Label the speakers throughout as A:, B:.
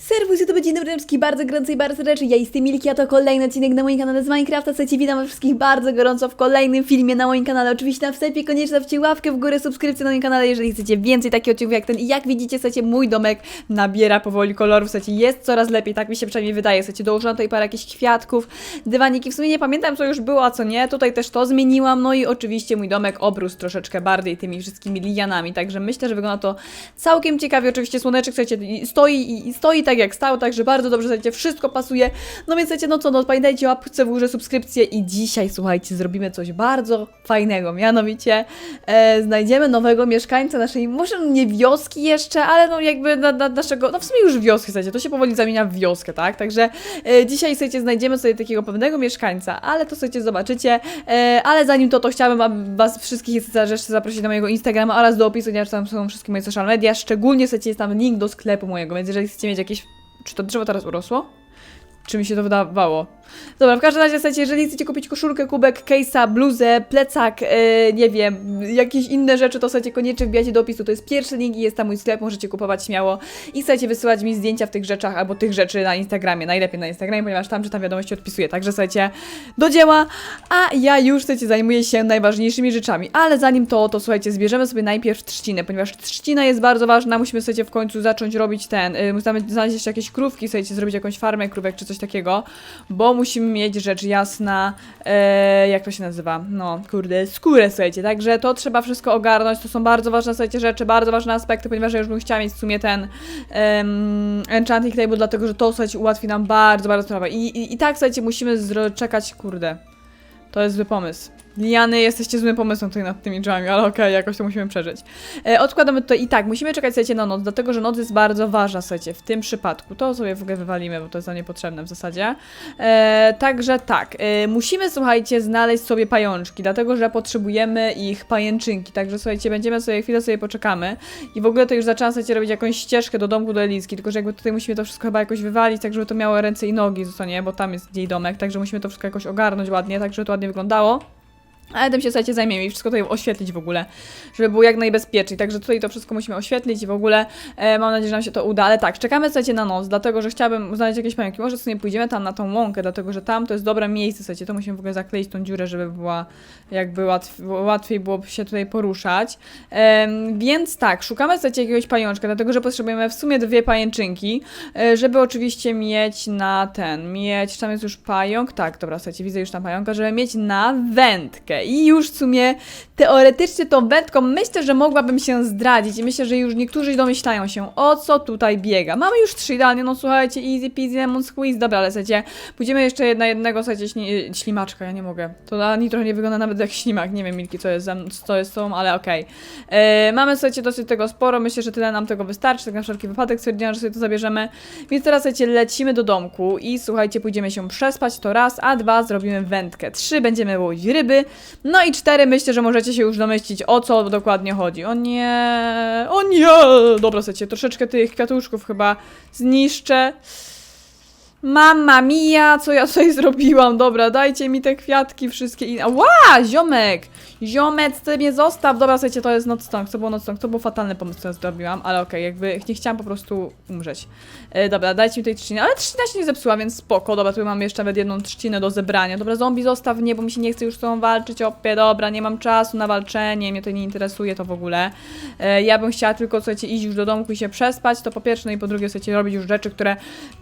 A: Serwus, to dzień dobry wszystkich bardzo gorąco i bardzo serdecznie. Ja jestem Milki, a to kolejny odcinek na moim kanale z Minecrafta. Słuchajcie, witam was wszystkich bardzo gorąco w kolejnym filmie na moim kanale. Oczywiście na wstępie koniecznie zostawcie łapkę w górę, subskrypcję na moim kanale, jeżeli chcecie więcej takich odcinków jak ten. I jak widzicie, słuchajcie, mój domek nabiera powoli kolorów, słuchajcie, jest coraz lepiej, tak mi się przynajmniej wydaje. Słuchajcie, dołożyłam tutaj parę jakichś kwiatków, dywaniki, w sumie nie pamiętam co już było, a co nie. Tutaj też to zmieniłam, no i oczywiście mój domek obrósł troszeczkę bardziej tymi wszystkimi lianami, także myślę, że wygląda to całkiem ciekawie. Oczywiście słoneczek, słuchajcie, stoi i stoi jak stał, także bardzo dobrze, słuchajcie, wszystko pasuje. No więc słuchajcie, no co, no pamiętajcie łapce w górze, subskrypcję i dzisiaj, słuchajcie, zrobimy coś bardzo fajnego, mianowicie e, znajdziemy nowego mieszkańca naszej, może nie wioski jeszcze, ale no jakby na, na naszego, no w sumie już wioski, słuchajcie, to się powoli zamienia w wioskę, tak? Także e, dzisiaj, słuchajcie, znajdziemy sobie takiego pewnego mieszkańca, ale to, słuchajcie, zobaczycie, e, ale zanim to, to chciałabym aby was wszystkich jeszcze zaprosić na mojego Instagrama oraz do opisu, ponieważ tam są wszystkie moje social media, szczególnie, słuchajcie, jest tam link do sklepu mojego, więc jeżeli chcecie mieć jakieś czy to drzewo teraz urosło? Czy mi się to wydawało? Dobra, w każdym razie, słuchajcie, jeżeli chcecie kupić koszulkę, kubek, case'a, bluzę, plecak, e, nie wiem, jakieś inne rzeczy, to słuchajcie, koniecznie wbijajcie do opisu. To jest pierwszy link i jest tam mój sklep, możecie kupować śmiało. I chcecie wysyłać mi zdjęcia w tych rzeczach albo tych rzeczy na Instagramie. Najlepiej na Instagramie, ponieważ tam czytam wiadomości, odpisuję. Także słuchajcie, do dzieła. A ja już, słuchajcie, zajmuję się najważniejszymi rzeczami. Ale zanim to, to słuchajcie, zbierzemy sobie najpierw trzcinę, ponieważ trzcina jest bardzo ważna. Musimy, słuchajcie, w końcu zacząć robić ten, y, musimy znaleźć jeszcze jakieś krówki, słuchajcie, zrobić jakąś farmę krówek czy coś takiego, bo musimy mieć rzecz jasna, e, jak to się nazywa? No, kurde, skórę, słuchajcie, także to trzeba wszystko ogarnąć, to są bardzo ważne, słuchajcie, rzeczy, bardzo ważne aspekty, ponieważ ja już bym chciała mieć w sumie ten enchanting table, dlatego, że to, słuchajcie, ułatwi nam bardzo, bardzo sprawę. I, i, i tak, słuchajcie, musimy czekać, kurde, to jest zły pomysł. Liany, jesteście złym pomysłem tutaj nad tymi drzwiami, ale okej, jakoś to musimy przeżyć. E, odkładamy tutaj i tak, musimy czekać, słuchajcie, na noc, dlatego, że noc jest bardzo ważna, słuchajcie, w tym przypadku. To sobie w ogóle wywalimy, bo to jest za niepotrzebne w zasadzie. E, także tak, e, musimy, słuchajcie, znaleźć sobie pajączki, dlatego, że potrzebujemy ich pajęczynki, także słuchajcie, będziemy sobie, chwilę sobie poczekamy i w ogóle to już zaczęłam, słuchajcie, robić jakąś ścieżkę do domku do Eliski, tylko, że jakby tutaj musimy to wszystko chyba jakoś wywalić, tak, żeby to miało ręce i nogi, co nie, bo tam jest jej domek, także musimy to wszystko jakoś ogarnąć ładnie, tak, żeby to ładnie wyglądało. Ale tym się, słuchajcie, zajmiemy i wszystko tutaj oświetlić w ogóle, żeby było jak najbezpieczniej. Także tutaj to wszystko musimy oświetlić i w ogóle e, mam nadzieję, że nam się to uda. Ale tak, czekamy, słuchajcie, na noc, dlatego, że chciałabym znaleźć jakieś pająki. Może sobie pójdziemy tam na tą łąkę, dlatego, że tam to jest dobre miejsce, słuchajcie. To musimy w ogóle zakleić tą dziurę, żeby była jakby łatw łatwiej byłoby się tutaj poruszać. Em, więc tak, szukamy, słuchajcie, jakiegoś pajączka, dlatego, że potrzebujemy w sumie dwie pajęczynki, e, żeby oczywiście mieć na ten, mieć, tam jest już pająk, tak, dobra, słuchajcie, widzę już tam pająka, żeby mieć na wędkę i już w sumie teoretycznie tą wędką myślę, że mogłabym się zdradzić. I myślę, że już niektórzy domyślają się, o co tutaj biega. Mamy już trzy idealnie, no słuchajcie, easy peasy lemon squeeze, dobra, ale słuchajcie, pójdziemy jeszcze na jednego, słuchajcie, śli, ślimaczka, ja nie mogę, to ani trochę nie wygląda nawet jak ślimak, nie wiem Milki, co jest, co jest tą, ale okej. E, Mamy, słuchajcie, dosyć tego sporo, myślę, że tyle nam tego wystarczy, tak na wszelki wypadek stwierdziłam, że sobie to zabierzemy, więc teraz, słuchajcie, lecimy do domku i słuchajcie, pójdziemy się przespać, to raz, a dwa, zrobimy wędkę, trzy, będziemy łowić ryby, no i cztery, myślę, że możecie się już domyślić, o co dokładnie chodzi. O nie, o nie! Dobra, słuchajcie, troszeczkę tych kwiatuszków chyba zniszczę. Mamma mia, co ja sobie zrobiłam? Dobra, dajcie mi te kwiatki wszystkie i... Ła, ziomek! Ziomec, ty mnie zostaw! Dobra, słuchajcie, to jest nocstąg, to było nocstąg, to był fatalny pomysł, co ja zrobiłam, ale okej, jakby nie chciałam po prostu umrzeć. E, dobra, dajcie mi tej trzciny, ale trzcina się nie zepsuła, więc spoko, dobra, tu mam jeszcze nawet jedną trzcinę do zebrania. Dobra, zombie zostaw mnie, bo mi się nie chce już z tą walczyć, opie, dobra, nie mam czasu na walczenie, mnie to nie interesuje to w ogóle. E, ja bym chciała tylko, słuchajcie, iść już do domku i się przespać, to po pierwsze, no i po drugie, słuchajcie, robić już rzeczy, które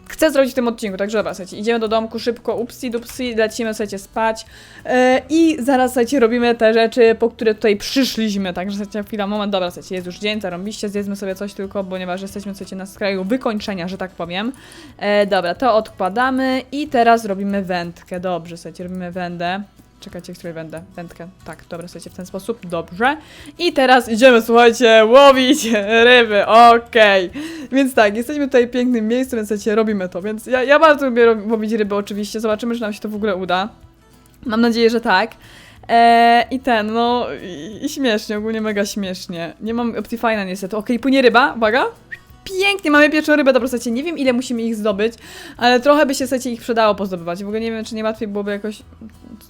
A: chcę zrobić w tym odcinku, także dobra, słuchajcie, idziemy do domku szybko, upsi dupsi, lecimy, słuchajcie, spać e, i zaraz, słuchajcie, robimy te rzeczy, po które tutaj przyszliśmy, także, słuchajcie, chwila, moment, dobra, słuchajcie, jest już dzień, zarąbiście, zjedzmy sobie coś tylko, ponieważ jesteśmy, słuchajcie, na skraju wykończenia, że tak powiem. E, dobra, to odkładamy i teraz robimy wędkę, dobrze, słuchajcie, robimy wędę. Czekajcie, której wędę? Wędkę. Tak, dobra, słuchajcie, w ten sposób. Dobrze. I teraz idziemy, słuchajcie, łowić ryby. Okej. Więc tak, jesteśmy tutaj w pięknym miejscu, więc słuchajcie, robimy to. Więc ja, ja bardzo lubię łowić ryby oczywiście. Zobaczymy, czy nam się to w ogóle uda. Mam nadzieję, że tak. Eee, I ten, no, i, i śmiesznie, ogólnie mega śmiesznie. Nie mam Optifine'a niestety. Okej, płynie ryba, uwaga. Pięknie, mamy pierwszą rybę, dobra, słuchajcie, nie wiem ile musimy ich zdobyć, ale trochę by się, słuchajcie, ich przydało pozdobywać. W ogóle nie wiem, czy nie łatwiej byłoby jakoś...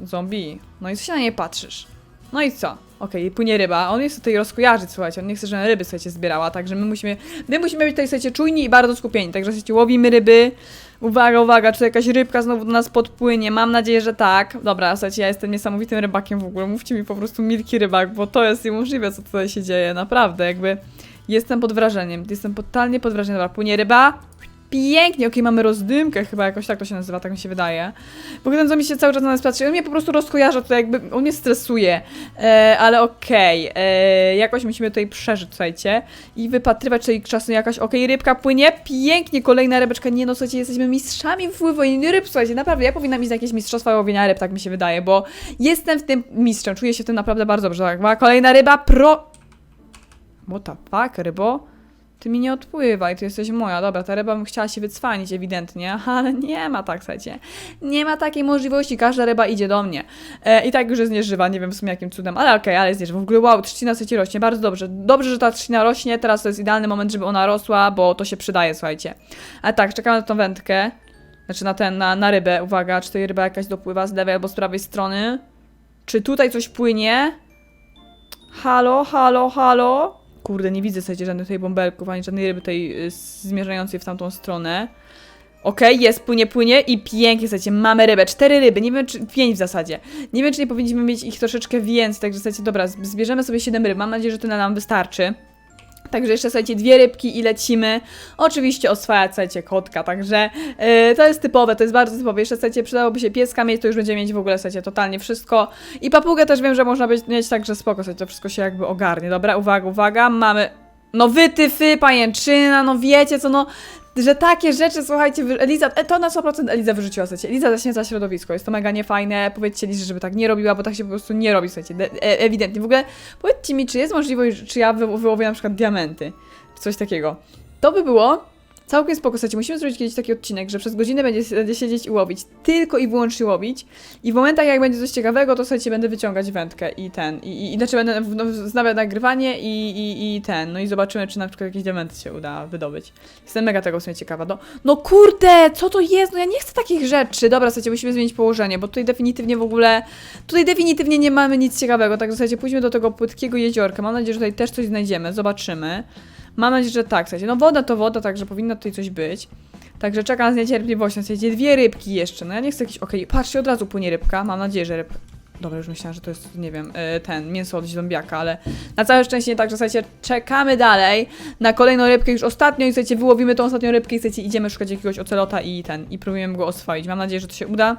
A: Zombie. No i co się na nie patrzysz? No i co?
B: Okej, płynie ryba. On jest tutaj rozkojarzyć, słuchajcie. On nie chce, żebym ryby, słuchajcie, zbierała. Także my musimy, my musimy być tutaj, słuchajcie, czujni i bardzo skupieni. Także, słuchajcie, łowimy ryby. Uwaga, uwaga, czy jakaś rybka znowu do nas podpłynie? Mam nadzieję, że tak. Dobra, słuchajcie, ja jestem niesamowitym rybakiem w ogóle. Mówcie mi po prostu milki rybak, bo to jest niemożliwe, co tutaj się dzieje. Naprawdę, jakby jestem pod wrażeniem. Jestem totalnie pod wrażeniem. Dobra, płynie ryba. Pięknie, okej, mamy rozdymkę chyba, jakoś tak to się nazywa, tak mi się wydaje. Ogóle ten zombie się cały czas na nas patrzy, on mnie po prostu rozkojarza tutaj, jakby, on mnie stresuje, e, ale okej, e, jakoś musimy tutaj przeżyć, słuchajcie, i wypatrywać tutaj czasem jakaś, okej, rybka płynie, pięknie, kolejna rybeczka, nie no, słuchajcie, jesteśmy mistrzami w łowieniu ryb, słuchajcie, naprawdę, ja powinnam iść na jakieś mistrzostwa łowienia ryb, tak mi się wydaje, bo jestem w tym mistrzem, czuję się w tym naprawdę bardzo dobrze, tak, kolejna ryba, pro... What the fuck, rybo? Ty mi nie odpływaj, ty jesteś moja. Dobra, ta ryba bym chciała się wycwanić ewidentnie, ale nie ma tak, słuchajcie. Nie ma takiej możliwości, każda ryba idzie do mnie. E, I tak już jest nieżywa, nie wiem w sumie jakim cudem, ale okej, ale jest nieżywa. W ogóle wow, trzcina rośnie, bardzo dobrze. Dobrze, że ta trzcina rośnie, teraz to jest idealny moment, żeby ona rosła, bo to się przydaje, słuchajcie. Ale tak, czekamy na tą wędkę. Znaczy na ten, na, na rybę. Uwaga, czy tutaj ryba jakaś dopływa z lewej albo z prawej strony? Czy tutaj coś płynie? Halo, halo, halo? Kurde, nie widzę słuchajcie żadnych tutaj bąbelków, ani żadnej ryby tej y, zmierzającej w tamtą stronę. Okej, jest, płynie, płynie i pięknie, słuchajcie, mamy rybę. Cztery ryby, nie wiem, czy pięć w zasadzie. Nie wiem, czy nie powinniśmy mieć ich troszeczkę więcej, także słuchajcie, dobra, zbierzemy sobie siedem ryb. Mam nadzieję, że tyle nam wystarczy. Także jeszcze, słuchajcie, dwie rybki i lecimy. Oczywiście oswajać, słuchajcie, kotka, także yy, to jest typowe, to jest bardzo typowe. Jeszcze, słuchajcie, przydałoby się pieska mieć, to już będziemy mieć w ogóle, słuchajcie, totalnie wszystko. I papugę też wiem, że można być, mieć także spoko, słuchajcie, to wszystko się jakby ogarnie. Dobra, uwaga, uwaga, mamy... No wy, ty, fy, pajęczyna, no wiecie co, no... Że takie rzeczy, słuchajcie, Eliza, e, to na 100% Eliza wyrzuciła, słuchajcie. Eliza zaśmieca środowisko, jest to mega niefajne. Powiedzcie Lizie, żeby tak nie robiła, bo tak się po prostu nie robi, słuchajcie, e, ewidentnie. W ogóle powiedzcie mi, czy jest możliwość, czy ja wy- wyłowię na przykład diamenty, coś takiego. To by było całkiem spoko, słuchajcie, musimy zrobić kiedyś taki odcinek, że przez godzinę będzie, będzie siedzieć i łowić, tylko i wyłącznie łowić i w momentach, jak będzie coś ciekawego, to słuchajcie, będę wyciągać wędkę i ten, i, i inaczej będę no, wznawiać nagrywanie i, i, i ten, no i zobaczymy, czy na przykład jakieś diamenty się uda wydobyć. Jestem mega tego w sumie ciekawa. No, no kurde, co to jest? No ja nie chcę takich rzeczy. Dobra, słuchajcie, musimy zmienić położenie, bo tutaj definitywnie w ogóle, tutaj definitywnie nie mamy nic ciekawego, także słuchajcie, pójdźmy do tego płytkiego jeziorka. Mam nadzieję, że tutaj też coś znajdziemy, zobaczymy. Mam nadzieję, że tak, słuchajcie, no woda to woda, także powinno tutaj coś być. Także czekam z niecierpliwością, słuchajcie, dwie rybki jeszcze, no ja nie chcę jakiś, okej, patrzcie, od razu płynie rybka, mam nadzieję, że ryb... Dobra, już myślałam, że to jest, nie wiem, y, ten, mięso od zombiaka, ale na całe szczęście nie tak, że słuchajcie, czekamy dalej na kolejną rybkę, już ostatnio i słuchajcie, wyłowimy tą ostatnią rybkę i słuchajcie, idziemy szukać jakiegoś ocelota i ten, i próbujemy go oswoić. Mam nadzieję, że to się uda.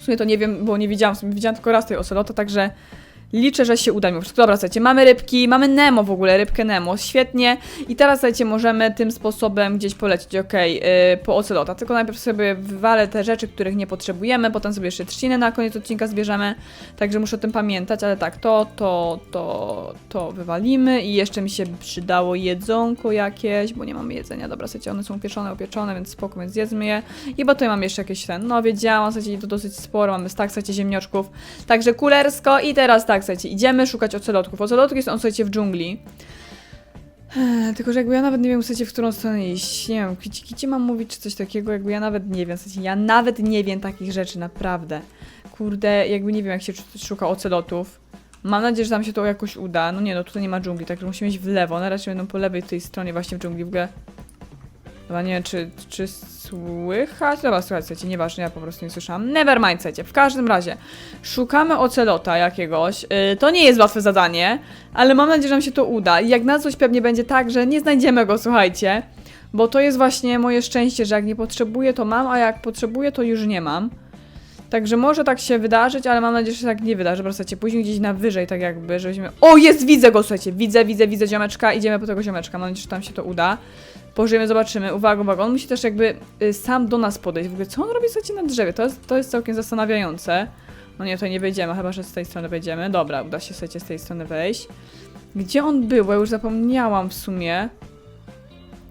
B: W sumie to nie wiem, bo nie widziałam, w sumie widziałam tylko raz tej ocelota, także liczę, że się uda mimo wszystko. Dobra, słuchajcie, mamy rybki, mamy Nemo w ogóle, rybkę Nemo, świetnie. I teraz, słuchajcie, możemy tym sposobem gdzieś polecieć, okej, yy, po ocelota. Tylko najpierw sobie wywalę te rzeczy, których nie potrzebujemy, potem sobie jeszcze trzcinę na koniec odcinka zbierzemy, także muszę o tym pamiętać, ale tak, to, to, to, to wywalimy i jeszcze mi się przydało jedzonko jakieś, bo nie mamy jedzenia. Dobra, słuchajcie, one są pieczone, opieczone, więc spoko, więc zjedzmy je. I bo tutaj mam jeszcze jakieś ten, no wiedziałam, słuchajcie, to dosyć sporo, mamy stak, słuchajcie, ziemnioczków, także kulersko i teraz tak, słuchajcie, idziemy szukać ocelotków. Ocelotki są, słuchajcie, w dżungli. Ech, Tylko, że jakby ja nawet nie wiem, słuchajcie, w którą stronę iść. Nie wiem, gdzie, mam mówić, czy coś takiego, jakby ja nawet nie wiem, słuchajcie, ja nawet nie wiem takich rzeczy, naprawdę. Kurde, jakby nie wiem, jak się sz- szuka ocelotów. Mam nadzieję, że nam się to jakoś uda. No nie, no tutaj nie ma dżungli, także musimy iść w lewo. Na razie będą po lewej tej stronie właśnie w dżungli. W ogóle Chyba nie wiem, czy, czy słychać? Dobra, słuchajcie, słuchajcie, nieważne, ja po prostu nie słyszałam. Nevermind, słuchajcie, w każdym razie szukamy ocelota jakiegoś. Yy, to nie jest łatwe zadanie, ale mam nadzieję, że nam się to uda. I jak na coś pewnie będzie tak, że nie znajdziemy go, słuchajcie. Bo to jest właśnie moje szczęście, że jak nie potrzebuję, to mam, a jak potrzebuję, to już nie mam. Także może tak się wydarzyć, ale mam nadzieję, że się tak nie wydarzy. Wracacie później gdzieś na wyżej, tak jakby, żebyśmy... O, jest, widzę go, słuchajcie, widzę, widzę, widzę ziomeczka, idziemy po tego ziomeczka. Mam nadzieję, że tam się to uda. Pożyjemy, zobaczymy. Uwaga, uwaga, on musi też jakby y, sam do nas podejść. W ogóle, co on robi, słuchajcie, na drzewie? To jest, to jest całkiem zastanawiające. No nie, tutaj nie wejdziemy, chyba, że z tej strony wejdziemy. Dobra, uda się, słuchajcie, z tej strony wejść. Gdzie on był? Ja już zapomniałam w sumie.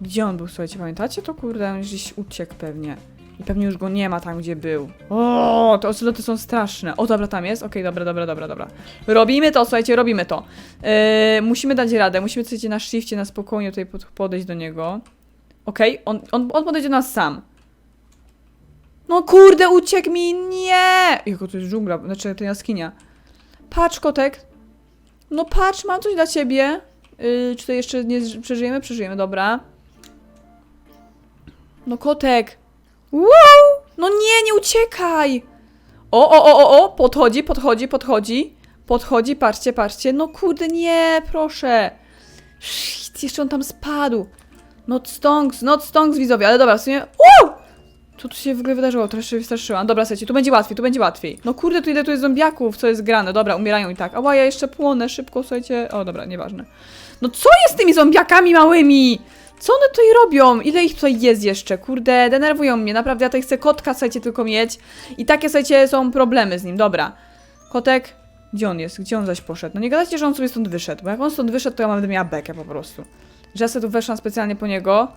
B: Gdzie on był, słuchajcie, pamiętacie to? Kurde, on gdzieś uciekł pewnie. I pewnie już go nie ma tam, gdzie był. O, te oceloty są straszne. O, dobra, tam jest. Okej, dobra, dobra, dobra, dobra. Robimy to, słuchajcie, robimy to. Yy, musimy dać radę. Musimy, słuchajcie, na shifcie, na spokojnie tutaj pod, podejść do niego. Okej, on, on, on podejdzie do nas sam. No kurde, uciekł mi, nie! Jako to jest dżungla, znaczy to jaskinia. Patrz, kotek. No patrz, mam coś dla ciebie. Yy, czy to jeszcze nie przeżyjemy? Przeżyjemy, dobra. No kotek. Wow! No nie, nie uciekaj! O, o, o, o, o, podchodzi, podchodzi, podchodzi. Podchodzi, patrzcie, patrzcie. No kurde, nie, proszę. Shit, jeszcze on tam spadł. Not stonks, not stonks, widzowie, ale dobra, w sumie... Wow! Co tu się w ogóle wydarzyło? Trochę się wystraszyłam. Dobra, słuchajcie, tu będzie łatwiej, tu będzie łatwiej. No kurde, tu ile tu jest zombiaków, co jest grane. Dobra, umierają i tak. Ała, ja jeszcze płonę, szybko, słuchajcie. O, dobra, nieważne. No co jest z tymi zombiakami małymi? Co one tutaj robią? Ile ich tutaj jest jeszcze? Kurde, denerwują mnie. Naprawdę, ja tutaj chcę kotka, słuchajcie, tylko mieć. I takie, słuchajcie, są problemy z nim. Dobra. Kotek, gdzie on jest? Gdzie on zaś poszedł? No nie gadajcie, że on sobie stąd wyszedł, bo jak on stąd wyszedł, to ja będę miała bekę po prostu. Że ja sobie tu weszłam specjalnie po niego.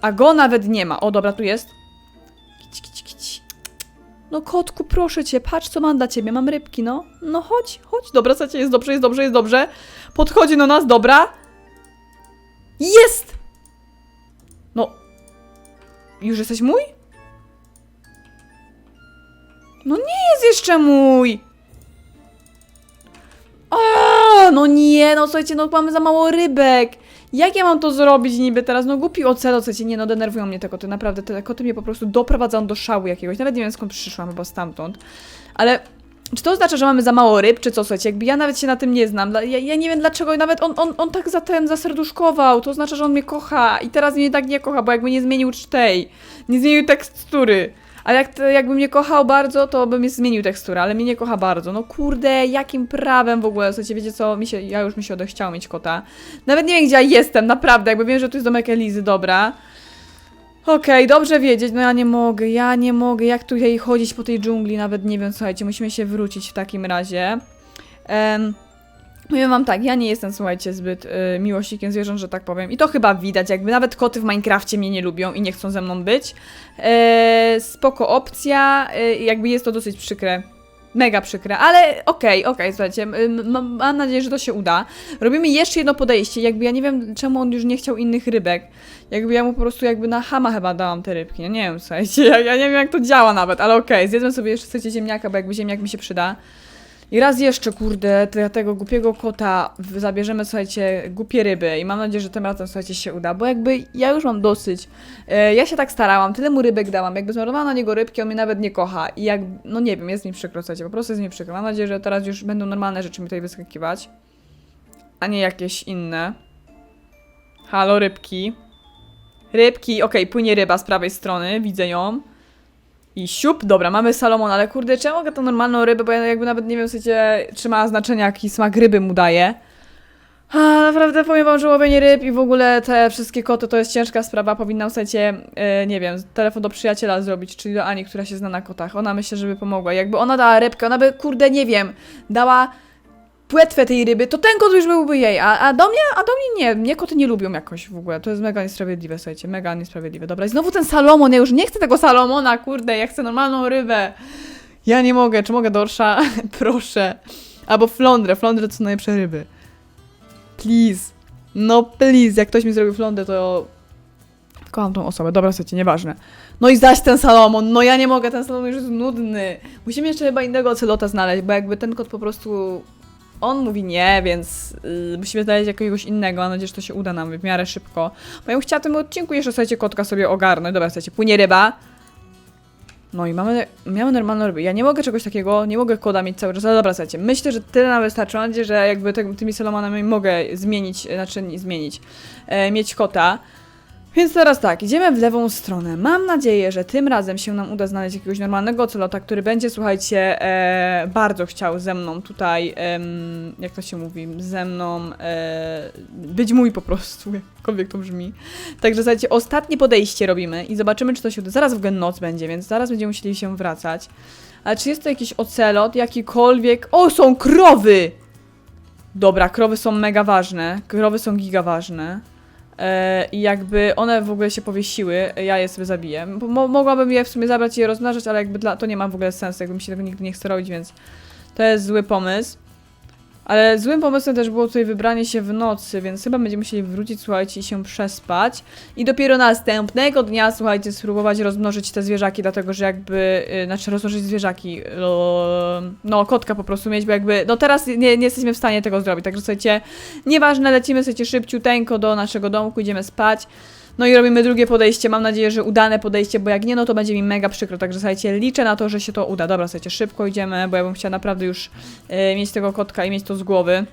B: A go nawet nie ma. O, dobra, tu jest. Kici, kici, kici. No kotku, proszę cię, patrz co mam dla ciebie, mam rybki, no. No chodź, chodź. Dobra, słuchajcie, jest dobrze, jest dobrze, jest dobrze. Podchodzi do nas, dobra. Jest! No. Już jesteś mój? No nie jest jeszcze mój! A, no nie, no słuchajcie, no mamy za mało rybek. Jak ja mam to zrobić niby teraz? No głupi ocelot, słuchajcie, nie no, denerwują mnie te koty, naprawdę, te koty mnie po prostu doprowadzą do szału jakiegoś, nawet nie wiem skąd przyszłam, chyba stamtąd. Ale czy to oznacza, że mamy za mało ryb, czy co, słuchajcie, jakby ja nawet się na tym nie znam, ja, ja nie wiem dlaczego, nawet on, on, on tak za ten zaserduszkował, to oznacza, że on mnie kocha i teraz mnie tak nie kocha, bo jakby nie zmienił cztej, nie zmienił tekstury. Ale jak, jakby mnie kochał bardzo, to by mnie zmienił teksturę, ale mnie nie kocha bardzo. No kurde, jakim prawem w ogóle? Słuchajcie, wiecie co, mi się, ja już mi się odechciało mieć kota. Nawet nie wiem, gdzie ja jestem, naprawdę, jakby wiem, że tu jest domek Elizy, dobra. Okej, dobrze wiedzieć, no ja nie mogę, ja nie mogę, jak tutaj chodzić po tej dżungli, nawet nie wiem, słuchajcie, musimy się wrócić w takim razie. Powiem wam tak, ja nie jestem, słuchajcie, zbyt y, miłośnikiem zwierząt, że tak powiem. I to chyba widać, jakby nawet koty w Minecrafcie mnie nie lubią i nie chcą ze mną być. E, spoko opcja, e, jakby jest to dosyć przykre. Mega przykre, ale okej, okej, słuchajcie, mam nadzieję, że to się uda. Robimy jeszcze jedno podejście, jakby ja nie wiem, czemu on już nie chciał innych rybek. Jakby ja mu po prostu jakby na hama chyba dałam te rybki, no nie wiem, słuchajcie, ja, ja nie wiem jak to działa nawet, ale okej, zjedzmy sobie jeszcze, słuchajcie, ziemniaka, bo jakby ziemniak mi się przyda. I raz jeszcze, kurde, te, tego głupiego kota zabierzemy, słuchajcie, głupie ryby i mam nadzieję, że tym razem, słuchajcie, się uda, bo jakby ja już mam dosyć. E, ja się tak starałam, tyle mu rybek dałam, jakby zmarnowałam na niego rybki, on mnie nawet nie kocha i jak, no nie wiem, jest mi przykro, słuchajcie, po prostu jest mi przykro. Mam nadzieję, że teraz już będą normalne rzeczy mi tutaj wyskakiwać, a nie jakieś inne. Halo, rybki. Rybki, okej, płynie ryba z prawej strony, widzę ją. I siup, dobra, mamy Salomon, ale kurde, mogę tą normalną rybę, bo ja jakby nawet nie wiem, słuchajcie, czy ma znaczenie, jaki smak ryby mu daje. A, naprawdę powiem wam, że łowienie ryb i w ogóle te wszystkie koty to jest ciężka sprawa. Powinnam, słuchajcie, e, nie wiem, telefon do przyjaciela zrobić, czyli do Ani, która się zna na kotach. Ona myślę, żeby pomogła. Jakby ona dała rybkę, ona by, kurde, nie wiem, dała płetwę tej ryby, to ten kot już byłby jej, a, a do mnie, a do mnie nie. Mnie koty nie lubią jakoś w ogóle. To jest mega niesprawiedliwe, słuchajcie, mega niesprawiedliwe. Dobra, i znowu ten Salomon, ja już nie chcę tego Salomona, kurde, ja chcę normalną rybę. Ja nie mogę, czy mogę dorsza? Proszę. Albo flądrę, flądrę są najlepsze ryby. Please. No please, jak ktoś mi zrobił flądę, to kocham tą osobę. Dobra, słuchajcie, nieważne. No i zaś ten Salomon, no ja nie mogę, ten Salomon już jest nudny. Musimy jeszcze chyba innego celota znaleźć, bo jakby ten kot po prostu... On mówi nie, więc yy, musimy znaleźć jakiegoś innego. Mam nadzieję, że to się uda nam w miarę szybko. Bo ja bym chciała tym odcinku jeszcze, słuchajcie, kotka sobie ogarnąć. Dobra, słuchajcie, płynie ryba. No i mamy, mamy normalną rybę. Ja nie mogę czegoś takiego, nie mogę koda mieć cały czas, ale dobra, słuchajcie, myślę, że tyle nam wystarczy. Mam nadzieję, że jakby tymi Salomonami mogę zmienić, znaczy nie zmienić, e, mieć kota. Więc teraz tak, idziemy w lewą stronę. Mam nadzieję, że tym razem się nam uda znaleźć jakiegoś normalnego celota, który będzie, słuchajcie, e, bardzo chciał ze mną tutaj, em, jak to się mówi, ze mną e, być mój po prostu, jakkolwiek to brzmi. Także słuchajcie, ostatnie podejście robimy i zobaczymy, czy to się uda. Zaraz w ogóle noc będzie, więc zaraz będziemy musieli się wracać. Ale czy jest to jakiś ocelot, jakikolwiek... O, są krowy! Dobra, krowy są mega ważne. Krowy są giga ważne. E, I jakby one w ogóle się powiesiły, ja je sobie zabiję. Mo mogłabym je w sumie zabrać i je rozmnażać, ale jakby dla, to nie ma w ogóle sensu, jakby mi się tego nigdy nie chce robić, więc to jest zły pomysł. Ale złym pomysłem też było tutaj wybranie się w nocy, więc chyba będziemy musieli wrócić, słuchajcie, i się przespać. I dopiero następnego dnia, słuchajcie, spróbować rozmnożyć te zwierzaki, dlatego że jakby, yy, znaczy rozmnożyć zwierzaki, no, no kotka po prostu mieć, bo jakby, no teraz nie, nie jesteśmy w stanie tego zrobić, także słuchajcie, nieważne, lecimy, słuchajcie, szybciuteńko do naszego domku, idziemy spać. No i robimy drugie podejście, mam nadzieję, że udane podejście, bo jak nie, no to będzie mi mega przykro, także słuchajcie, liczę na to, że się to uda. Dobra, słuchajcie, szybko idziemy, bo ja bym chciała naprawdę już e, mieć tego kotka i mieć to z głowy.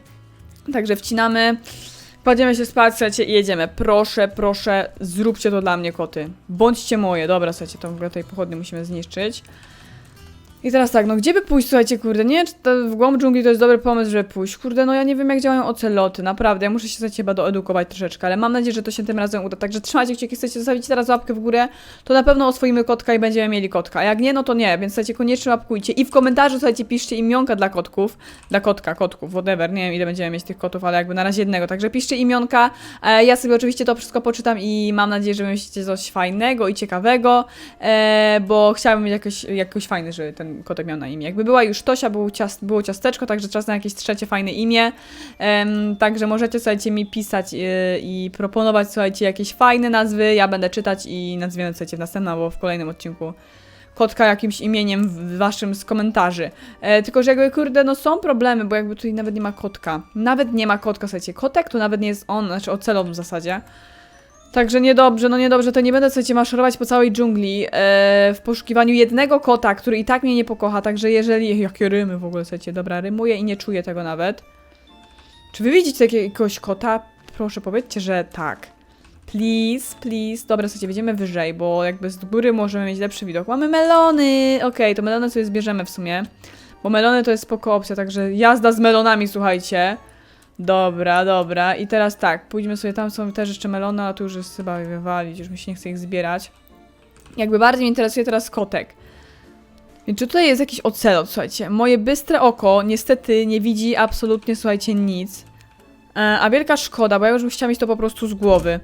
B: Także wcinamy, kładziemy się spać, słuchajcie, i jedziemy. Proszę, proszę, zróbcie to dla mnie, koty. Bądźcie moje. Dobra, słuchajcie, to w ogóle tej pochodnie musimy zniszczyć. I teraz tak, no gdzie by pójść, słuchajcie, kurde, nie? Czy to w głąb dżungli to jest dobry pomysł, żeby pójść. Kurde, no ja nie wiem, jak działają oceloty, naprawdę, ja muszę się, słuchajcie, chyba doedukować troszeczkę, ale mam nadzieję, że to się tym razem uda. Także trzymajcie kciuki, chcecie zostawić teraz łapkę w górę, to na pewno oswoimy kotka i będziemy mieli kotka, a jak nie, no to nie, więc słuchajcie, koniecznie łapkujcie. I w komentarzu, słuchajcie, piszcie imionka dla kotków, dla kotka, kotków, whatever, nie wiem, ile będziemy mieć tych kotów, ale jakby na razie jednego, także piszcie imionka, e, ja sobie oczywiście to wszystko poczytam i mam nadzieję, że wymyślicie coś fajnego i ciekawego, e, bo chciałabym mieć jakoś, jakoś fajny, żeby ten kotek miał na imię. Jakby była już Tosia, był ciast, było ciasteczko, także czas na jakieś trzecie fajne imię. Em, także możecie, słuchajcie, mi pisać y, i proponować, słuchajcie, jakieś fajne nazwy. Ja będę czytać i nazwiemy, słuchajcie, w następnym albo w kolejnym odcinku kotka jakimś imieniem w waszym z komentarzy. E, tylko, że jakby, kurde, no są problemy, bo jakby tutaj nawet nie ma kotka. Nawet nie ma kotka, słuchajcie. Kotek to nawet nie jest on, znaczy ocelot w zasadzie. Także niedobrze, no niedobrze, to nie będę słuchajcie maszerować po całej dżungli e, w poszukiwaniu jednego kota, który i tak mnie nie pokocha, także jeżeli... Jakie rymy w ogóle, słuchajcie, dobra, rymuję i nie czuję tego nawet. Czy wy widzicie jakiegoś kota? Proszę, powiedzcie, że tak. Please, please. Dobra, słuchajcie, będziemy wyżej, bo jakby z góry możemy mieć lepszy widok. Mamy melony! Okej, to melony sobie zbierzemy w sumie, bo melony to jest spoko opcja, także jazda z melonami, słuchajcie. Dobra, dobra. I teraz tak, pójdźmy sobie, tam są też jeszcze melony, a tu już jest chyba wywalić, już mi się nie chce ich zbierać. Jakby bardziej mnie interesuje teraz kotek. Więc czy tutaj jest jakiś ocelot, słuchajcie? Moje bystre oko niestety nie widzi absolutnie, słuchajcie, nic. E, a wielka szkoda, bo ja już bym chciała mieć to po prostu z głowy.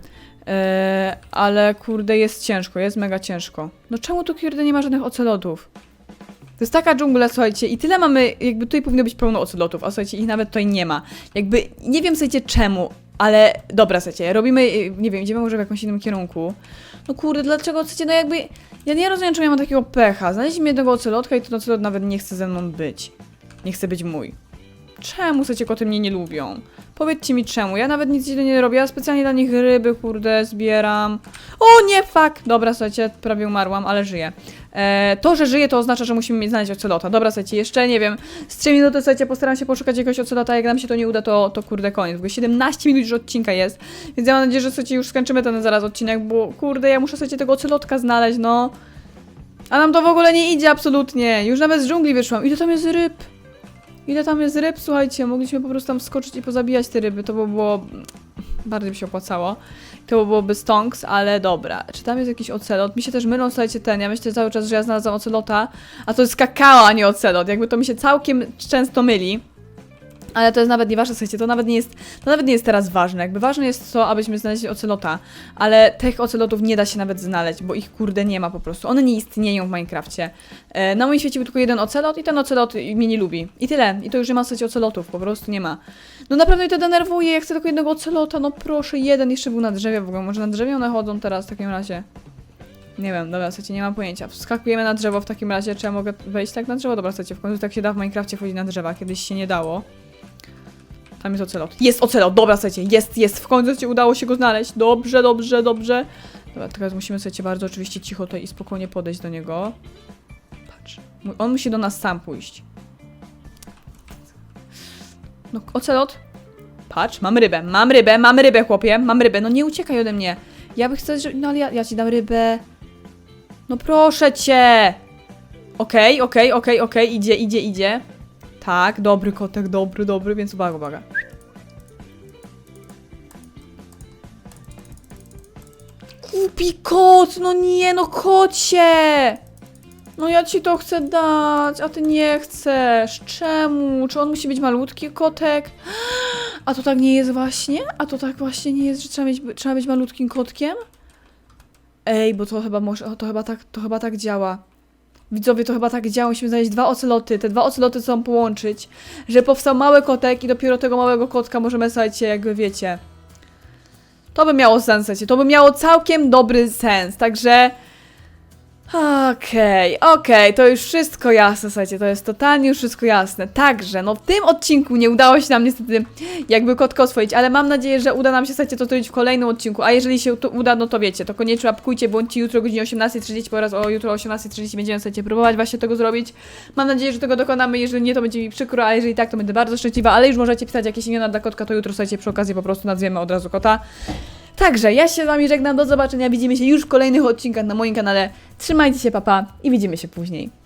B: E, ale kurde, jest ciężko, jest mega ciężko. No czemu tu kurde nie ma żadnych ocelotów? To jest taka dżungla, słuchajcie, i tyle mamy, jakby tutaj powinno być pełno ocelotów, a słuchajcie, ich nawet tutaj nie ma. Jakby, nie wiem, słuchajcie, czemu, ale dobra, słuchajcie, robimy, y, nie wiem, idziemy może w jakimś innym kierunku. No kurde, dlaczego, słuchajcie, no jakby, ja nie rozumiem, czemu ja mam takiego pecha. Znaleźliśmy jednego ocelotka i ten ocelot nawet nie chce ze mną być. Nie chce być mój. Czemu, słuchajcie, koty mnie nie lubią? Powiedzcie mi czemu, ja nawet nic źle nie robię, ja specjalnie dla nich ryby, kurde, zbieram. O nie, fuck! Dobra, słuchajcie, prawie umarłam, ale żyję. E, to, że żyję, to oznacza, że musimy mieć znaleźć ocelota. Dobra, słuchajcie, jeszcze nie wiem. Z 3 minuty, słuchajcie, postaram się poszukać jakiegoś ocelota. Jak nam się to nie uda, to, to kurde koniec. W ogóle 17 minut już odcinka jest. Więc ja mam nadzieję, że słuchajcie, już skończymy ten zaraz odcinek, bo kurde, ja muszę słuchajcie tego ocelotka znaleźć, no. A nam to w ogóle nie idzie absolutnie. Już nawet z dżungli wyszłam. Ile tam jest ryb? Ile tam jest ryb? Słuchajcie, mogliśmy po prostu tam wskoczyć i pozabijać te ryby. To by było... Bardziej by się opłacało. To byłoby stonks, ale dobra. Czy tam jest jakiś ocelot? Mi się też mylą, słuchajcie, ten. Ja myślę cały czas, że ja znalazłam ocelota, a to jest kakao, a nie ocelot. Jakby to mi się całkiem często myli. Ale to jest nawet nieważne, słuchajcie, to nawet nie jest, to nawet nie jest teraz ważne. Jakby ważne jest to, abyśmy znaleźli ocelota, ale tych ocelotów nie da się nawet znaleźć, bo ich kurde nie ma po prostu. One nie istnieją w Minecrafcie. E, na moim świecie był tylko jeden ocelot i ten ocelot mnie nie lubi. I tyle. I to już nie ma słuchajcie, ocelotów, po prostu nie ma. No naprawdę to denerwuje, ja chcę tylko jednego ocelota, no proszę, jeden jeszcze był na drzewie w ogóle. Może na drzewie one chodzą teraz w takim razie. Nie wiem, dobra, słuchajcie, nie mam pojęcia. Wskakujemy na drzewo w takim razie, czy ja mogę wejść tak na drzewo? Dobra, słuchajcie, w końcu tak się da w Minecrafcie wchodzić na drzewa, kiedyś się nie dało. Tam jest ocelot. Jest ocelot, dobra, słuchajcie, jest, jest, w końcu ci udało się go znaleźć. Dobrze, dobrze, dobrze. Dobra, teraz musimy, słuchajcie, bardzo oczywiście cicho tutaj i spokojnie podejść do niego. Patrz, on musi do nas sam pójść. No, ocelot. Patrz, mam rybę, mam rybę, mam rybę, chłopie, mam rybę. No nie uciekaj ode mnie. Ja bym chcę, że... No ale ja, ja ci dam rybę. No proszę cię. Okej, okej, okej, okej, idzie, idzie, idzie. Tak, dobry kotek, dobry, dobry, więc uwaga, uwaga. Głupi kot, no nie, no kocie! No ja ci to chcę dać, a ty nie chcesz. Czemu? Czy on musi być malutki kotek? A to tak nie jest właśnie? A to tak właśnie nie jest, że trzeba, mieć, trzeba być malutkim kotkiem? Ej, bo to chyba może, to chyba tak, to chyba tak działa. Widzowie, to chyba tak działa, musimy znaleźć dwa oceloty, te dwa oceloty chcą połączyć, że powstał mały kotek i dopiero tego małego kotka możemy, słuchajcie, jakby wiecie... To by miało sens, to by miało całkiem dobry sens, także... Okej, okej, to już wszystko jasne, słuchajcie, to jest totalnie już wszystko jasne. Także, no w tym odcinku nie udało się nam niestety jakby kotka oswoić, ale mam nadzieję, że uda nam się, słuchajcie, to zrobić w kolejnym odcinku, a jeżeli się to uda, no to wiecie, to koniecznie łapkujcie, bądźcie jutro o godzinie 18.30 oraz o jutro o 18.30 będziemy, słuchajcie, próbować właśnie tego zrobić. Mam nadzieję, że tego dokonamy, jeżeli nie, to będzie mi przykro, a jeżeli tak, to będę bardzo szczęśliwa, ale już możecie pisać jakieś imiona dla kotka, to jutro, słuchajcie, przy okazji po prostu nazwiemy od razu kota. Także ja się z Wami żegnam, do zobaczenia, widzimy się już w kolejnych odcinkach na moim kanale. Trzymajcie się, papa i widzimy się później.